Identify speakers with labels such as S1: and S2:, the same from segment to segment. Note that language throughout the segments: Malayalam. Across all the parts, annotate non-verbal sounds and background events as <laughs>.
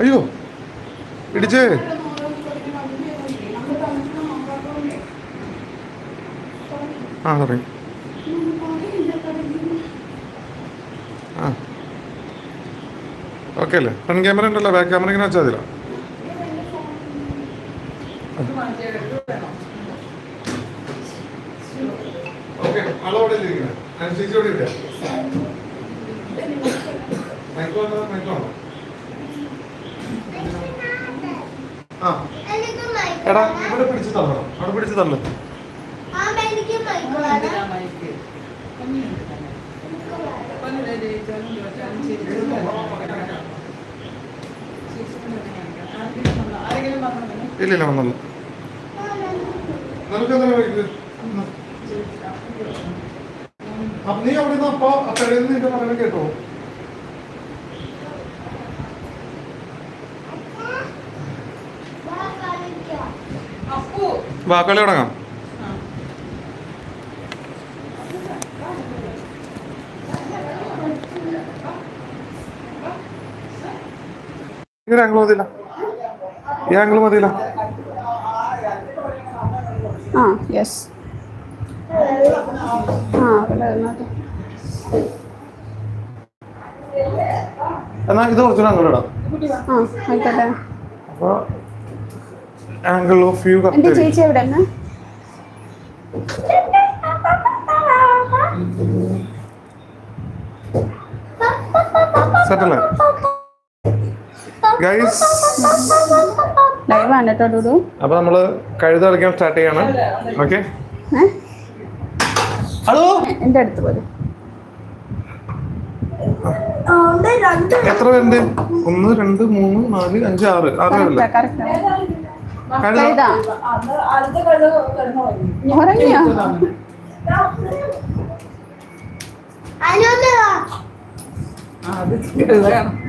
S1: അയ്യോ ഇടിച്ചേ. ആ. പറയും ഓക്കെ അല്ലേ? ഫ്രണ്ട് ക്യാമറ ഉണ്ടല്ലോ ബാക്ക് ക്യാമറ ഇങ്ങനെ വെച്ചാൽ മതിലോ? ആളോടെ ഇരിക്കുന്നത് അനുസരിച്ച് ഇവിടെ ഇല്ല മൈക്കോ മൈക്കോ ആ
S2: എനിക്ക് മൈക്ക്
S1: എടാ. ഇവിടെ പിടിച്ചു തള്ളണം അവിടെ പിടിച്ചു തള്ളു
S2: ആ എനിക്ക് മൈക്ക് വേണം.
S1: ഇല്ല ഇല്ല വന്നല്ലോ നീ അവിടെ നിന്ന് അപ്പൊ അപ്പഴേ നിന്റെ പറയുന്നത് കേട്ടോ?
S2: വാ
S1: കളി തുടങ്ങാം. ഈ ആംഗിൾ മതിയില്ല. ഈ ആംഗിൾ മതിയില്ല.
S3: ആ യെസ്
S1: എന്നാ ഇത് കുറച്ചുകൂടെ ആംഗിൾ ഇടാം.
S3: ആ ആയിക്കോട്ടെ.
S1: അപ്പൊ ആംഗിൾ ഓഫ് വ്യൂ
S3: എന്റെ ചേച്ചി എവിടെ
S1: സെറ്റല്ലേ ഗൈസ്
S3: ലൈവ് കേട്ടോ ഡുഡു.
S1: അപ്പൊ നമ്മൾ കഴുത കളിക്കാൻ സ്റ്റാർട്ട് ചെയ്യാണ്. ഓക്കെ ഹലോ
S3: എന്റെ അടുത്ത് പോലെ
S1: എത്ര പേരുണ്ട്? ഒന്ന് രണ്ട് മൂന്ന് നാല് അഞ്ച് ആറ്. ആറ് പേരല്ലേ?
S3: ഉറങ്ങിയോ.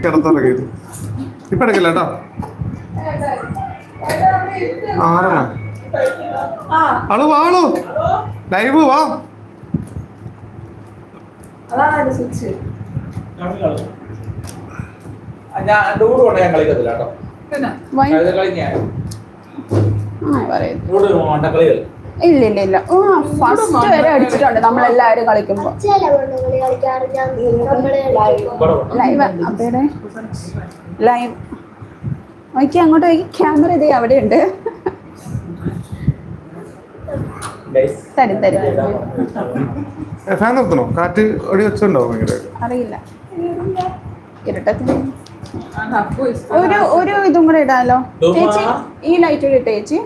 S1: കിടത്തിറങ്ങിയത് ഇപ്പൊ എടുക്കില്ല കേട്ടോ? ആറെണ്ണം ആൾ വാളു ലൈവ് വാ.
S4: ഞാൻ ഡൂഡ് കൊണ്ട് ഞാൻ കളിക്കത്തില്ല കേട്ടോ. കളി ഞാൻ
S3: ഇല്ല ഇല്ല ഇല്ല ഫസ്റ്റ് വരെ അടിച്ചിട്ടുണ്ട്. നമ്മളെല്ലാവരും കളിക്കുമ്പോ. ലൈവ് അപ്പയുടെ ലൈവ് നോക്കി അങ്ങോട്ട് നോക്കി. ക്യാമറ ഇതേ അവിടെ ഉണ്ട്. തരും തരും.
S1: ഫാൻ നിർത്തണോ? കാറ്റ് ഒടി വെച്ചുണ്ടോ ഭയങ്കര
S3: അറിയില്ല. ഇരുട്ടത്തിന് ഒരു ഒരു ഇതും കൂടെ ഇടാലോ. ചേച്ചി ഈ ലൈറ്റ് കൂടെ ഇട്ടേ ചേച്ചി?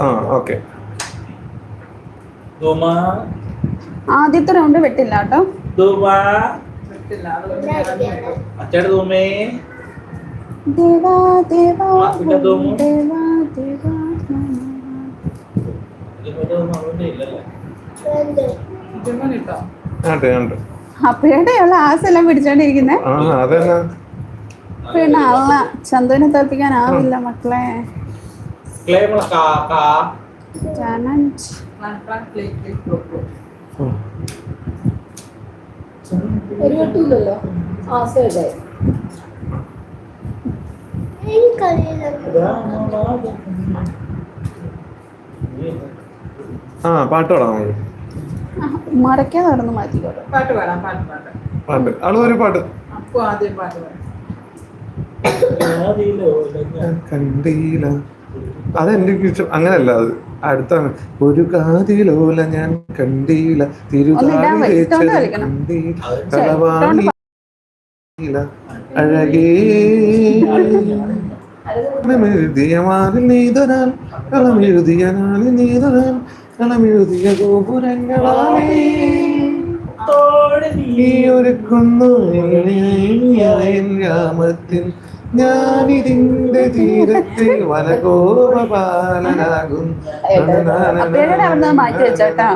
S1: ആ ഓക്കെ.
S3: ആദ്യത്തെ റൗണ്ട് വെട്ടില്ല കേട്ടോ. ദേവാ ദേവാ. ദേവാ ദേവാ?
S1: ആട്ടെ ഉണ്ട്.
S3: അപ്പയുടെ ഉള്ള ആസെല്ലാം പിടിച്ചോണ്ടിരിക്കുന്നേ.
S1: ആ അതെന്നാ.
S3: പിന്നെ അല്ല ചന്തുവിനെ തോൽപ്പിക്കാനാവില്ല മക്കളെ.
S1: ആ പാട്ടോടാ പാടാം
S3: ആ, നടന്ന് മാറ്റിക്കോട്ടെ.
S5: പാട്ട് പാടാം പാട്ട് പാട്ട്
S1: പാട്ട്. ആൾ ഒരു പാട്ട്.
S5: അപ്പു ആദ്യം പാട്ട് പാടാം.
S1: കണ്ടീല അതെന്റെ ഇഷ്ടം അങ്ങനല്ല അത് അടുത്താണ്. ഒരു കാതിലോല ഞാൻ കണ്ടില്ല.
S3: ഒന്ന് ഇടാൻ
S1: തിരുതാളി
S3: പറ്റും. ഇട്ടോണ്ട്
S1: തേച്ചത്
S3: കളിക്കണം.
S1: കണ്ടീല അഴകേ കളമെഴുതിയ മാറിൽ നീതൊരാൾ. കളമെഴുതിയ നാളിൽ നീതൊരാൾ. കളമെഴുതിയ ഗോപുരങ്ങളായി നീ ഒരുക്കുന്നു എൻ ഗ്രാമത്തിൽ ഞാനിതിന്റെ തീരത്തിൽ
S3: അവിടെ മാറ്റി വെച്ചോട്ടോ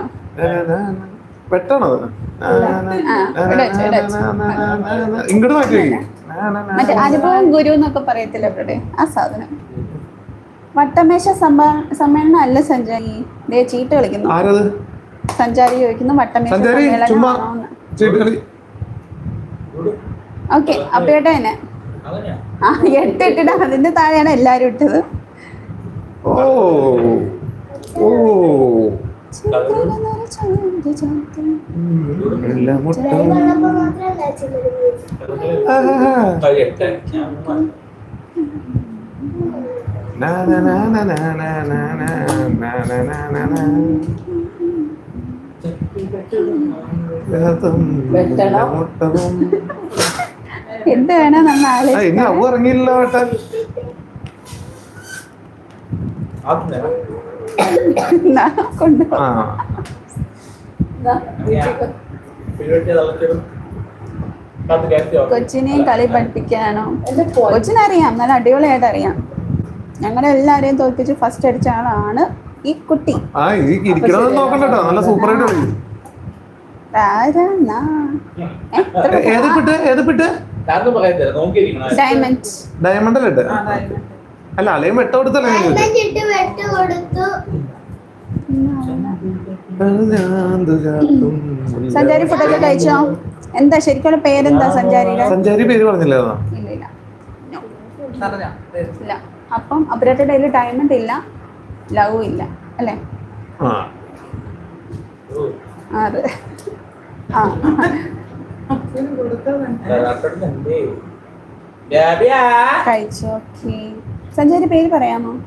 S1: പെട്ടണോ. ഇങ്ങോട്ട് മാറ്റി
S3: മറ്റേ അനുഭവം ഗുരു എന്നൊക്കെ പറയത്തില്ല അവരുടെ ആ സാധനം. വട്ടമേശ സമ്മ- സമ്മേളനം അല്ല സഞ്ചാരി ദേ ചീട്ട് കളിക്കുന്നു.
S1: ആരത്?
S3: സഞ്ചാരി ചോദിക്കുന്നു വട്ടമേശ
S1: സഞ്ചാരി ചുമ്മാ
S3: സമ്മേളനം ആണോന്ന്.
S1: ചീട്ട് കളി.
S3: ഓക്കെ അപ്പേട്ട തന്നെ ആ എട്ട് ഇട്ടിട്ട് അതിന്റെ താഴെയാണ് എല്ലാരും ഇട്ടത്.
S1: ഓ ഓ എല്ലാം
S3: എന്ത് വേണോ നമ്മൾ ഇന്ന്
S1: അവ ഇറങ്ങിയില്ല
S4: കേട്ടാൽ
S3: കൊച്ചിനെയും കളി പഠിപ്പിക്കാനോ കൊച്ചിനറിയാം നല്ല അടിപൊളിയായിട്ട് അറിയാം ഞങ്ങളെ എല്ലാരെയും തോൽപ്പിച്ച് ഫസ്റ്റ് അടിച്ച ആളാണ് ഈ കുട്ടി.
S1: ആ നോക്കണ്ട കേട്ടോ. നല്ല
S3: ഏ-
S1: ഏത് പിട്ട് ഏത് പിട്ട്?
S3: ഡയമണ്ട്
S1: ഡയമണ്ട് അല്ലേ? അല്ല വെട്ട കൊടുത്തല്ലേ
S3: സഞ്ചാരി ഫുഡൊക്കെ കഴിച്ചോ? എന്താ ശരിക്കുള്ള പേരെന്താ സഞ്ചാരിയുടെ?
S1: സഞ്ചാരി പേര് പറഞ്ഞില്ലേ
S3: ഇല്ല ഇല്ല. അപ്പം അപ്പുരത്തെ കയ്യിൽ ഡയമണ്ട് ഇല്ല ലവ് ഇല്ല അല്ലേ? അതെ. ആ. പേര് പറയാമോ?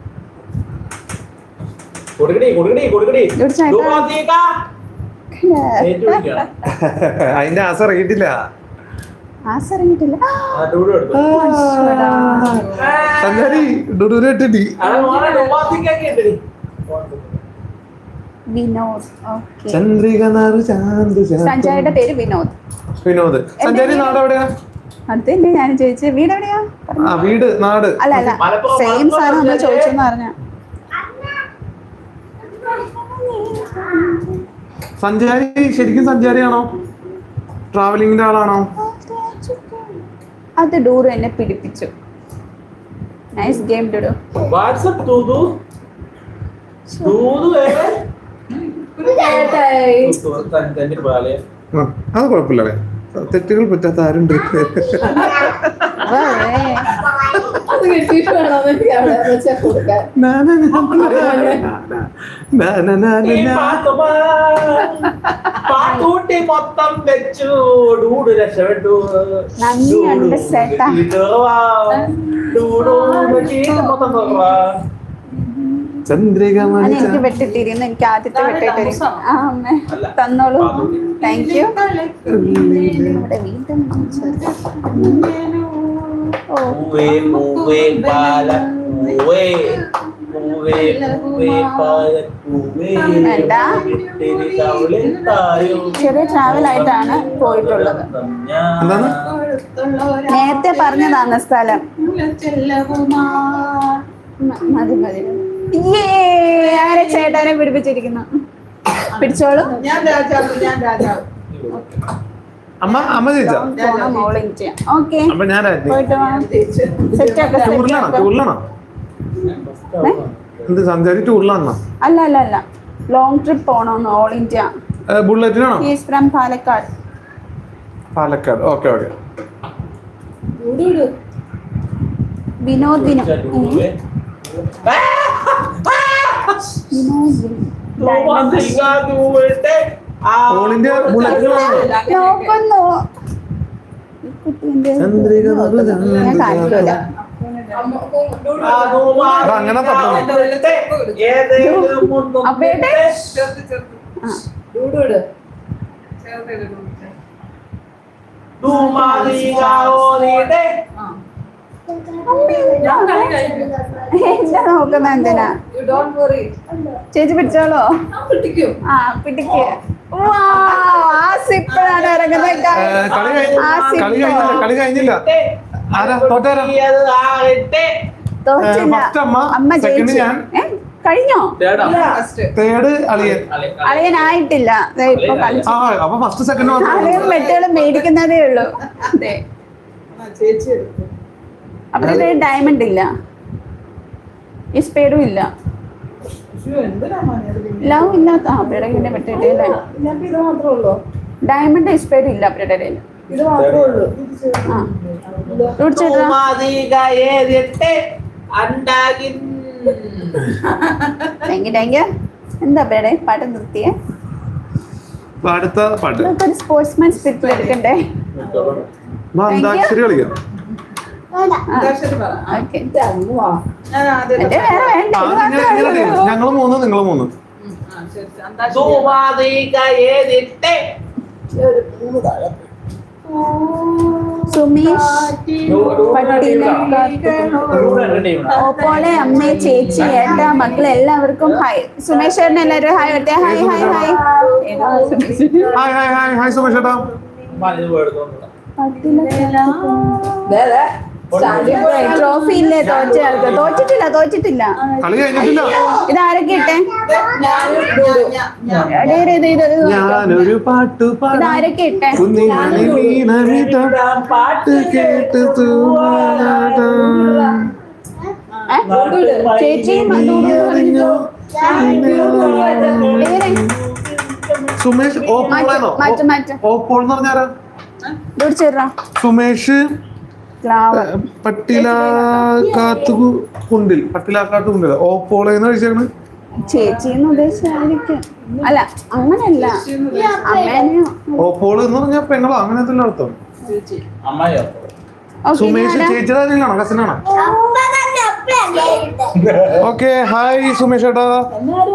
S3: <laughs>
S1: അതിന്റെ ആസ
S4: അറിയിട്ടില്ല
S3: വിനോദ്. പേര് വിനോദ്.
S1: വിനോദ്. സഞ്ചാരി നാട് എവിടെയാ
S3: അതല്ലേ ഞാൻ ചോദിച്ചത് വീട് എവിടെയാ?
S1: വീട് നാട്.
S3: അല്ല അല്ല. സെയിം സാധനം ചോദിച്ചെന്ന് പറഞ്ഞ.
S1: സഞ്ചാരി ശരിക്കും സഞ്ചാരിയാണോ ട്രാവലിംഗിന്റെ ആളാണോ?
S3: അത് ഡൂറു എന്നെ പിടിപ്പിച്ചു. നൈസ് ഗെയിം ഡൂഡു
S4: വാട്സ്ആപ്പ് ഡൂഡു ഡൂഡു
S1: ആ അത് കുഴപ്പമില്ല തെറ്റുകൾ പറ്റാത്ത ആരുണ്ട്. <laughs>
S4: പാത്തൂട്ടി മൊത്തം വെച്ചു ഡൂഡ് രക്ഷപ്പെട്ടു മൊത്തം
S1: ചന്ദ്രിക
S3: എനിക്ക് വെട്ടിട്ടിരുന്നു എനിക്ക് ആദ്യത്തെ വെട്ടിട്ടിരുന്നു തന്നോളൂ താങ്ക് യു വീണ്ടും
S4: പൂവേ പൂവേ പാല പൂവേ പൂവേ പൂവേ പാല പൂവേ.
S3: ചെറിയ ആയിട്ടാണ് പോയിട്ടുള്ളത്.
S1: എന്താണ്?
S3: നേരത്തെ പറഞ്ഞതാണ് സ്ഥലം. മതി മതി. ആരെ ചേട്ടാനെ പിടിപ്പിച്ചിരിക്കുന്നു? പിടിച്ചോളൂ.
S5: ഞാൻ രാജാവ് ഞാൻ രാജാവ്.
S1: അമ്മ അമ്മ
S3: ചേച്ചാ
S1: അപ്പൊ
S3: ഞാനായിരുന്നു
S1: ടൂറിലാണോ? എന്ത് സഞ്ചാരി ടൂറിലാണോ
S3: അല്ല അല്ല അല്ല. ലോങ് ട്രിപ്പ് പോണോ all India
S1: ബുള്ളറ്റിനാണോ?
S3: From Palakkad.
S1: Palakkad. Okay okay.
S4: വിനോദിനം. വിനോദിനം.
S1: ഫോണിന്റെ അങ്ങനെ
S3: നോക്കുന്ന എന്തിനാ? ചേച്ചി പിടിച്ചോളോ? ആ
S1: പിടിക്കുക കഴിഞ്ഞോ? തേർഡ് അളിയൻ.
S3: അളിയനായിട്ടില്ല.
S1: അപ്പൊ
S3: മെറ്റുകളും മേടിക്കുന്നതേ ഉള്ളൂ. അപ്പൊ ഡയമണ്ട് ഇല്ല. ഈ സ്പേഡും ഇല്ല. ലവ് ഇല്ലാത്ത ആ
S5: കയ്യിൽ പെട്ടിട്ടേ
S3: ഡയമണ്ട് എക്സ്പയറി ഇല്ല അപ്പയുടെ ഇടയിൽ. <laughs> എന്താ പേടെ? പാട്ട് നിർത്തിയേ?
S1: പാടത്തെ പാട്ട്.
S3: സ്പോർട്സ്മാൻ സ്പിരിറ്റിൽ എടുക്കണ്ടേ?
S1: കളിക്കാം. ഞങ്ങൾ മൂന്ന് നിങ്ങൾ മൂന്ന്
S3: പോലെ. ഓപ്പോളെ അമ്മ ചേച്ചി ഏട്ട മക്കളെ എല്ലാവർക്കും ഹായ് സുമേഷ് ചേട്ടൻ എല്ലാവരും ഹായ് വരട്ടെ ഹായ് ഹായ് ഹായ് ഏതാ Sumesh?
S1: Hi hi hi hi Sumesh ചേട്ടാ
S3: ട്രോഫി ഇല്ലേ തോറ്റ ആൾക്ക് തോറ്റിട്ടില്ല തോറ്റിട്ടില്ല
S1: കളി കഴിഞ്ഞിട്ടില്ല
S3: ഇതാരൊക്കെ ഇട്ടെ
S1: ഞാനൊരു പാട്ടു പാടാം
S3: ഇതാരൊക്കെ ഇട്ടെ
S1: പാട്ട് കേട്ട്?
S3: ചേച്ചിയും
S1: സുമേഷ്
S3: ഓപ്പോൾ
S1: ഓപ്പോൾ എന്ന് പറഞ്ഞാരാ സുമേഷ് പട്ടിലാക്കാത്തു കുണ്ടിൽ. പട്ടിലാക്കാത്തു കുണ്ടിൽ ഓപ്പോളെന്ന് കഴിച്ചാണ്
S3: ചേച്ചി എന്ന് ഉദ്ദേശിച്ചായിരിക്കും അല്ല അങ്ങനല്ല. അമ്മേനെ
S1: ഓപ്പോൾ എന്ന് പറഞ്ഞാൽ പെങ്ങളോ? അങ്ങനെ എന്തെങ്കിലും അർത്ഥം
S4: അമ്മയോ
S3: ഓക്കെ
S1: സുമേഷ് ചേച്ചിയുടെ കസിനാണോ ഹായ് സുമേഷ് ഏട്ടാ.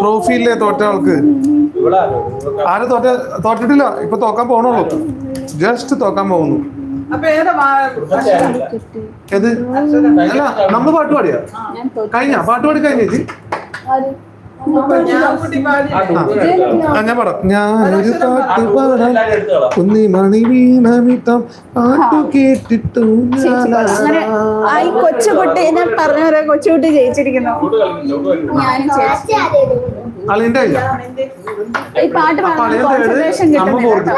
S1: ട്രോഫി ഇല്ലേ തോറ്റ ആൾക്ക്? ആരും തോറ്റ തോറ്റിട്ടില്ല. ഇപ്പൊ തോക്കാൻ പോണുള്ളൂ. ജസ്റ്റ് തോക്കാൻ പോകുന്നു.
S5: ഏതാ
S1: അല്ല നമ്മൾ പാട്ട് പാടിയാ?
S3: ഞാൻ.
S1: കഴിഞ്ഞ? പാട്ട് പാടി കഴിഞ്ഞ ചേച്ചി ഞാൻ പാടാം. ഞാനൊരു പാട്ട് പാടാം. കുന്നി മണി വീണമിട്ടം പാട്ടു കേട്ടിട്ടു
S3: ഈ കൊച്ചുകുട്ടീനെ പറഞ്ഞ പോലെ കൊച്ചുകുട്ടി ജയിച്ചിരിക്കുന്നു. ഈ പാട്ട് പാടാൻ കോൺസെൻട്രേഷൻ കിട്ടുന്നില്ല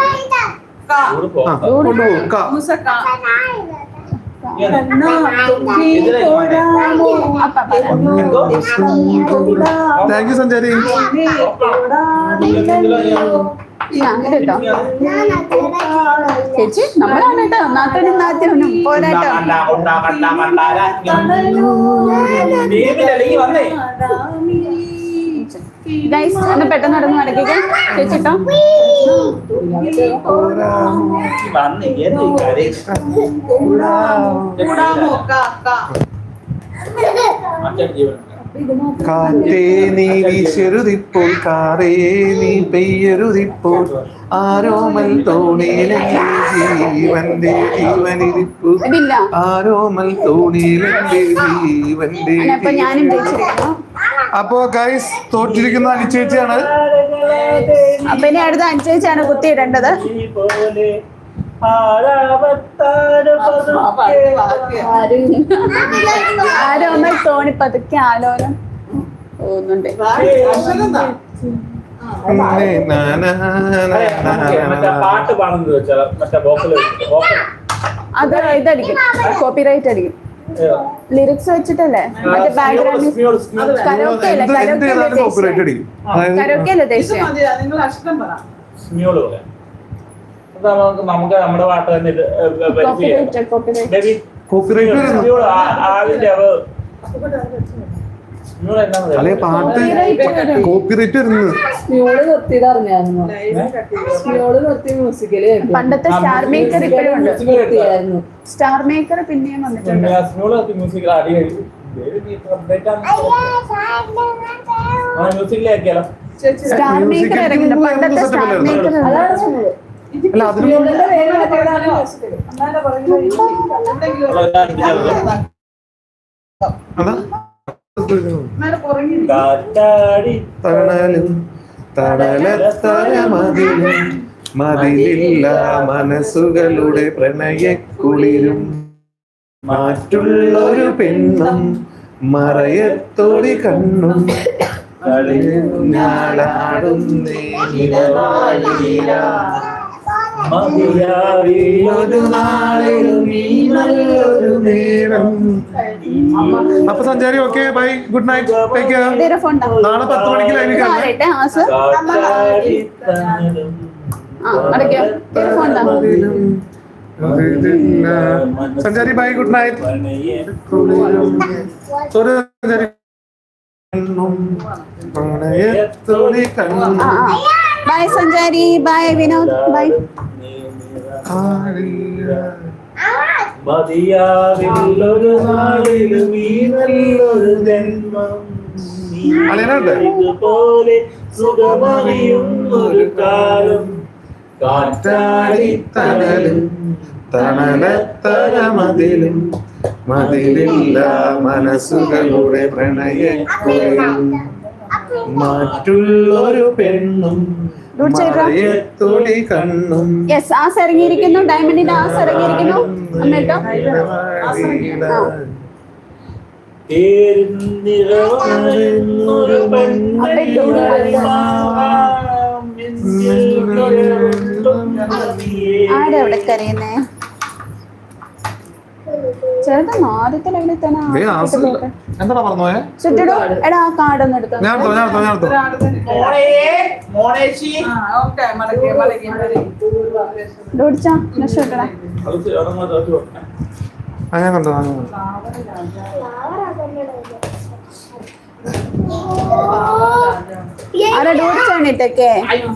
S1: താങ്ക് യു സഞ്ചാരി
S3: ഞാൻ കേട്ടോ ചേച്ചി നമ്മളാണ് കേട്ടോ. നാട്ടനും നാട്ടനും പോരാട്ടോ.
S4: വന്നേ.
S3: ഗൈസ് ഒന്ന് പെട്ടെന്ന് നടന്ന് നടക്കുക ചേച്ചിട്ടോ
S1: കാറ്റേ നീ വീശരുതിപ്പോൾ കാറേ നീ പെയ്യരുതിപ്പോൾ. ആരോമൽ തോണിയിലെ ജീവന്റെ ജീവനിരിപ്പു ആരോമൽ തോണിയിലെ ജീവന്റെ
S3: അപ്പൊ ഞാനും ജയിച്ചിരിക്കുന്നു.
S1: അപ്പോ ഗൈസ് തോറ്റിരിക്കുന്ന അനുചേച്ചിയാണ്
S3: അപ്പൊ ഇനി അടുത്ത അനുചേച്ചിയാണ് കുത്തിയിടേണ്ടത് ആരോ ഒന്ന് തോണി പതുക്കെ ആലോലം
S1: തോന്നുന്നുണ്ട്
S4: പാട്ട് പാടുന്നത്
S3: അത് ഇതടിക്കും. കോപ്പിറൈറ്റ് അടിക്കും. ലിറിക്സ് വെച്ചിട്ടല്ലേ? മറ്റേ ബാക്ക്ഗ്രൗണ്ട് കരോക്കെ അല്ലേ? കരോക്കെ അല്ലേ ദേശീയ
S4: നമുക്ക് നമുക്ക് നമ്മുടെ പാട്ട് തന്നെ.
S3: കോപ്പിറൈറ്റ് കോപ്പിറൈറ്റ്
S1: അല്ലെ പാട്ട് കോപ്പിറൈറ്റ് വരുന്നത്
S5: സ്മിയോൾ നിർത്തിയത് അറിഞ്ഞായിരുന്നു സ്മിയോൾ നിർത്തി മ്യൂസിക്കൽ
S3: പണ്ടത്തെ സ്റ്റാർ മേക്കർ ഇപ്പോഴും ഉണ്ട്. സ്റ്റാർ മേക്കർ പിന്നെയും വന്നിട്ടുണ്ട്. സ്റ്റാർ മേക്കർ ഇറങ്ങുന്നുണ്ട് പണ്ടത്തെ സ്റ്റാർ മേക്കർ
S1: അല്ല അതിന് അതാ. തണലും തണലത്തര മതിലും. മതിലില്ല മനസ്സുകളുടെ പ്രണയക്കുളിരും മാറ്റുള്ളൊരു പെണ്ണും മറയത്തോടി കണ്ണും. ഞാളാടുന്നേ ഒരു നാളിലും ഈ നല്ലൊരു നേരം. അപ്പൊ സഞ്ചാരി okay bye good night take care നാളെ പത്ത് മണിക്ക് ലൈവ് കാണാം.
S3: ആരട്ടെ ആസ്? ആ അടയ്ക്കോ ഇതൊരു ഫോൺ
S1: സഞ്ചാരി ബൈ ഗുഡ് നൈറ്റ് സോറി സഞ്ചാരി. പ്രണയത്തൊളി
S3: ആ
S1: കണ്ണു
S3: ബൈ സഞ്ചാരി ബൈ വിനോദ് ബൈ
S4: മതിയാവില്ലൊരു നാളിലും ഈ നല്ലൊരു ജന്മം? ഇതുപോലെ സുഖമറിയും ഒരു കാലം
S1: കാറ്റാടിത്തണലും തണലത്തര മതിലും മതിലില്ല മനസ്സുകളുടെ പ്രണയക്കുഴലും മറ്റുള്ളൊരു പെണ്ണും. കണ്ണും
S3: യെസ് ആസ് ഇറങ്ങിയിരിക്കുന്നു. ഡയമണ്ടിന്റെ ആ ഇറങ്ങിയിരിക്കുന്നു. അമ്മേട്ടോ?
S4: പേരിന്നിറവാണെന്നൊരു
S3: ആരാ ഇവിടെ കരയുന്നേ? ചെറുത് ആദ്യത്തെ ലെവലിൽ തന്നെ.
S1: എന്താടാ പറഞ്ഞോയെ
S3: ചുറ്റിടൂ എടാ ആ കാർഡ് ഒന്ന് എടുത്തോ.
S1: ഞാൻ എടുത്തോ ഞാൻ എടുത്തോ ഞാൻ എടുത്തോ.
S3: രക്ഷപ്പെട്ടാ
S1: ആ ഞാൻ കണ്ടോ ആ,
S3: ആരാ ഡൂഡിച്ചാണിട്ടൊക്കെ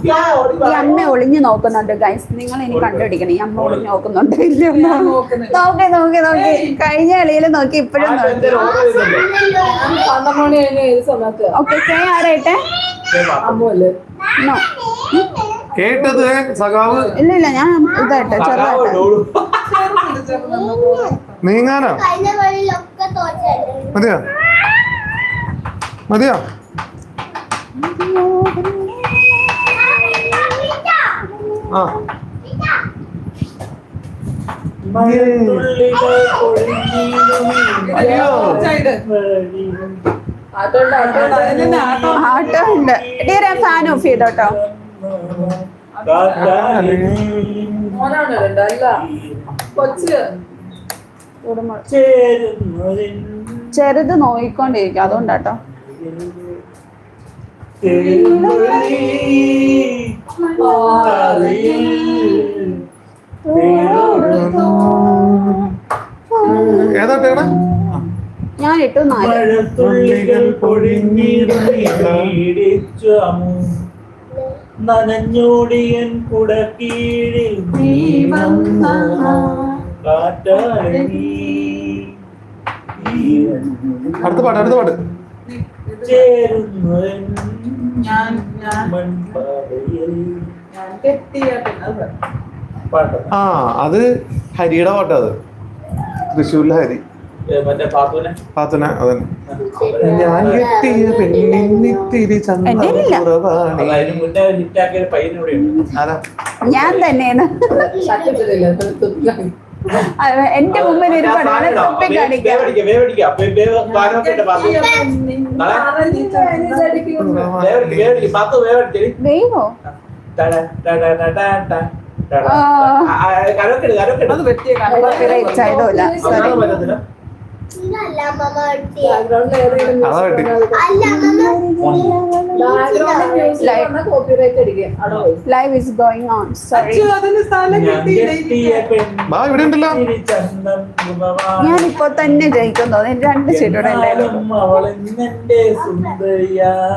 S3: ഈ അമ്മ ഒളിഞ്ഞു നോക്കുന്നുണ്ട് ഗൈസ് നിങ്ങൾ ഇനി കണ്ടുപിടിക്കണം. ഈ അമ്മ ഒളിഞ്ഞു നോക്കുന്നുണ്ട്. ഇല്ലയോ നോക്കി നോക്കി നോക്കി. കഴിഞ്ഞ കളിയിൽ നോക്കി ഇപ്പോഴും ഓക്കെ കെ ആരായിട്ടെ
S1: കേട്ടത് സഖാവ്?
S3: ഇല്ല ഇല്ല ഞാൻ ഇതായിട്ട് ചെറുതായിട്ട്
S1: നീങ്ങാനോ? മതിയോ? മതിയോ? ആ. അയ്യോ
S3: ആട്ടോ ഉണ്ട് ഫാൻ ഓഫ് ചെയ്തോട്ടോ. ചെറുത് നോയിക്കൊണ്ടിരിക്കും. അതുകൊണ്ടാട്ടോ.
S1: ഏതാ
S3: ഞാൻ ഇട്ടു
S4: മഴത്തുള്ളികൾ പൊഴിഞ്ഞിടിച്ചു അമു നനഞ്ഞോടിയൻ കുടക്കീഴിൽ നീ വന്ന
S1: അടുത്ത പാട്ട് അടുത്ത പാട്ട്.
S4: ചേരുന്നു
S5: ഞാൻ ഞാൻ
S4: മൺപാതയിൽ
S5: ഞാൻ കെട്ടിയ പിന്നെ
S4: പാട്ട്
S1: ആ അത് ഹരിയുടെ പാട്ടാ അത്. തൃശ്ശൂരിലെ ഹരി.
S4: ഏ, മറ്റേ പാത്തുനെ?
S1: പാത്തന അതന്നെ. ഞാൻ കെട്ടിയ പെണ്ണിന്നിത്തിരി. ചന്ദ്രവാണി
S4: അതിന് മുന്നേ ഹിറ്റാക്കിയ
S3: ഞാൻ തന്നെയാണ്. എന്റെ മുമ്പിൽ ഒരു പടമാണ് തൊപ്പി കാണിക്കാം. ദൈവോ ആ.
S4: കരൊക്കെ കരൊക്കെ
S5: അത് പറ്റിയ
S3: Copyright ആയതുമില്ല. Sorry.
S4: പറ്റത്തില്ല.
S3: ലൈവ് ഇസ് ഗോയിങ് ഓൺ
S4: ഞാൻ കെട്ടിയ
S1: ബാ, ഇവിടെ ഉണ്ടല്ലോ.
S4: ഞാൻ ചന്തം
S3: തന്നെ ജയിക്കും തോന്നുന്നു രണ്ട് സീറ്റോടെ.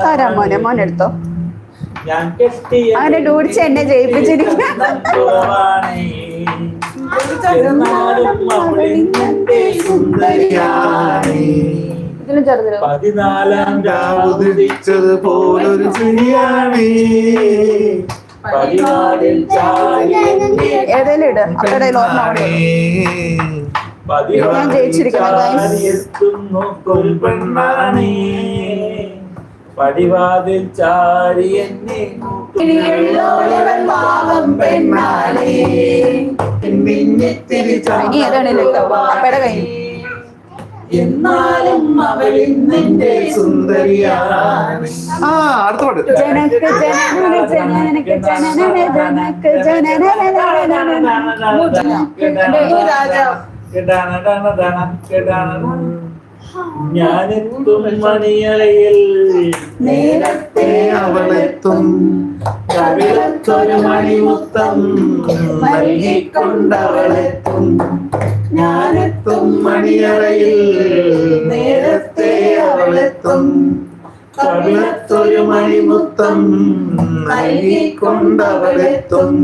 S3: തരാം മോനെ? മോനെ എടുത്തോ.
S4: ഞാൻ കെട്ടിയ
S3: അങ്ങനെ ഡൂടിച്ച് എന്നെ ജയിപ്പിച്ചിരിക്കുക
S4: പതിനാലാം
S1: ഉദിച്ചത് പോലൊരു ചിരിയാണി
S3: ഏതെങ്കിലും ഇട് അപ്പടെ ഞാൻ ജയിച്ചിരിക്കുന്നു,
S4: പടിവാതിൽ ചാരി എന്നെ എന്നാലും അവളിന്നെന്റെ
S1: സുന്ദരിയാണ് ആ അടുത്ത പാട്ട്.
S4: ഞാനെത്തും മണിയറയിൽ.
S3: നേരത്തെ
S1: അവളെത്തും. കവിളത്തൊരു മണിമുത്തം നൽകിക്കൊണ്ടവളെത്തും ഞാനെത്തും മണിയറയിൽ. നേരത്തെ അവളെത്തും. കവിളത്തൊരു മണിമുത്തം നൽകിക്കൊണ്ടവളെത്തും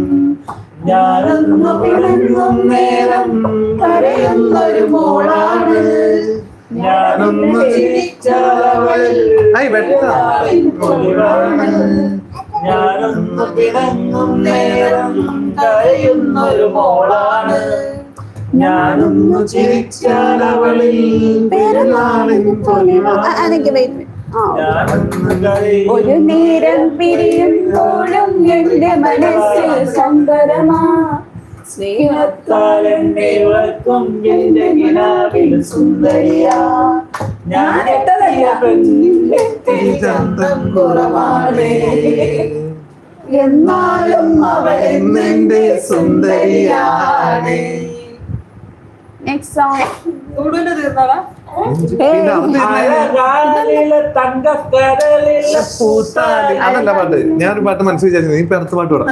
S1: ഞാനൊന്നു പിണങ്ങും നേരം. കരയുന്നൊരു മോളാണ്. ഞാനൊന്നു
S4: പിണങ്ങും നേരം കരയുന്നൊരു മോളാണ്.
S1: ഞാനൊന്നു
S3: ഒരു നേരം പിരിയുമ്പോഴും എന്റെ മനസ്സിൽ സങ്കരമാ സ്നേഹത്താൽ
S4: എന്നെ ഉറക്കും എന്റെ കിനാവിൽ സുന്ദരിയ. ഞാൻ എത്തതല്ല പെണ്ണിന്റെ
S1: ചന്തം കുറവാണ്.
S3: എന്നാലും
S1: അവൾ എന്നെ സുന്ദരിയാണ്.
S3: നെക്സ്റ്റ് സോങ്
S5: തീർന്നോളാം
S1: അതല്ല പാട്ട് ഞാനൊരു പാട്ട് മനസ്സിൽ വിചാരിച്ചു നീ ഇപ്പൊ അടുത്ത പാട്ട് പാടാം.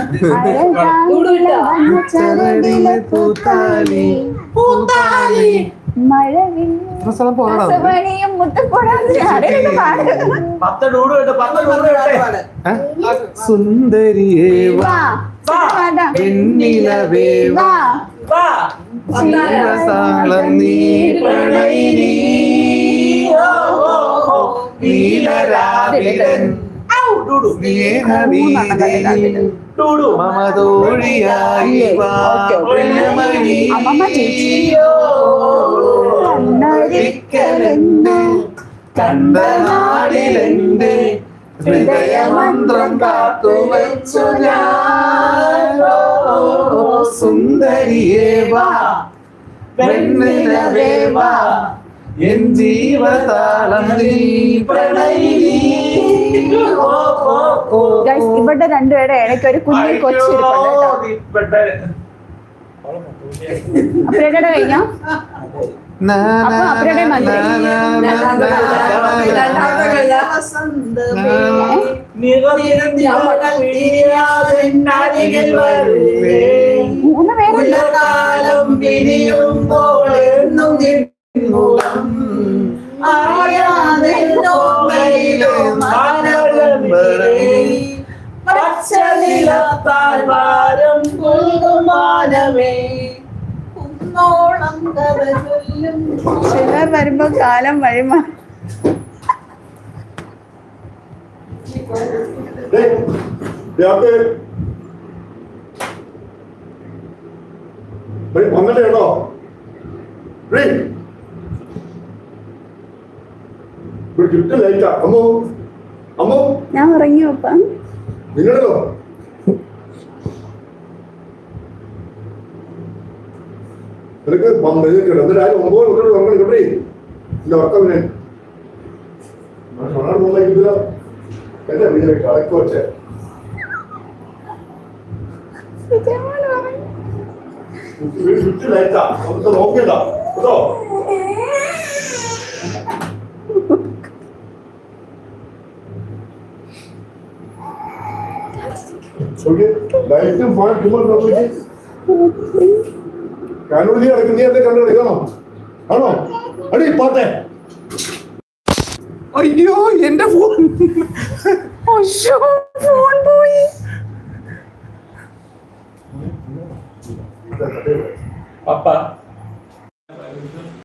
S1: സുന്ദരിയേവാ പൂത്താലി നീ പ്രണയിനി. നീലരാവിലൻ മമതോഴിയായി കണ്ട നാടിലെന്റെ ഹൃദയമന്ത്രം കാത്തുവച്ചു ഞാൻ ഓ, സുന്ദരിയേ വാ വെണ്ണിലവേ എൻ ജീവതാളം നീ പ്രണയിനി.
S3: ഗൈസ് ഇവിടെ രണ്ടുപേരുടെ ഇടയ്ക്ക് ഒരു കുഞ്ഞു കൊച്ചിരിപ്പുണ്ട് കേട്ടോ. അപ്പഴയുടെ കഴിഞ്ഞോ? അപ്പൊ അവരുടെ മൂന്ന്
S1: പിരിയുമ്പോൾ
S4: പച്ചനിലത്താൽ ഭാരം കുൽകുമാനമേ ചൊല്ലും
S3: ചിലർ വരുമ്പോ കാലം വഴിമാ.
S6: വന്നിട്ടോ
S3: ഞാൻ ഇറങ്ങി വെപ്പാ
S6: നിങ്ങളോ നിനക്ക് നിനക്ക് എന്നിട്ട് ആരും ഒമ്പത് കുട്ടികൾ നമ്മൾ കിട്ടേ എന്റെ ഉറക്കം പിന്നെ മണാട് പോകുന്നില്ല എന്റെ വീട്ടിലെ കളക്ക് വെച്ചേ. നോക്കിയണ്ട കേട്ടോ നോക്കി ലൈറ്റും ഫാൻ ചുമ്മാ നോക്കി. കാനൂർ നീ അടക്കം നീ എന്നെ കണ്ടു കളിക്കണോ ആണോ അടി പാട്ടെ.
S1: അയ്യോ എന്റെ ഫോൺ
S3: ഫോൺ പോയി.
S4: പപ്പ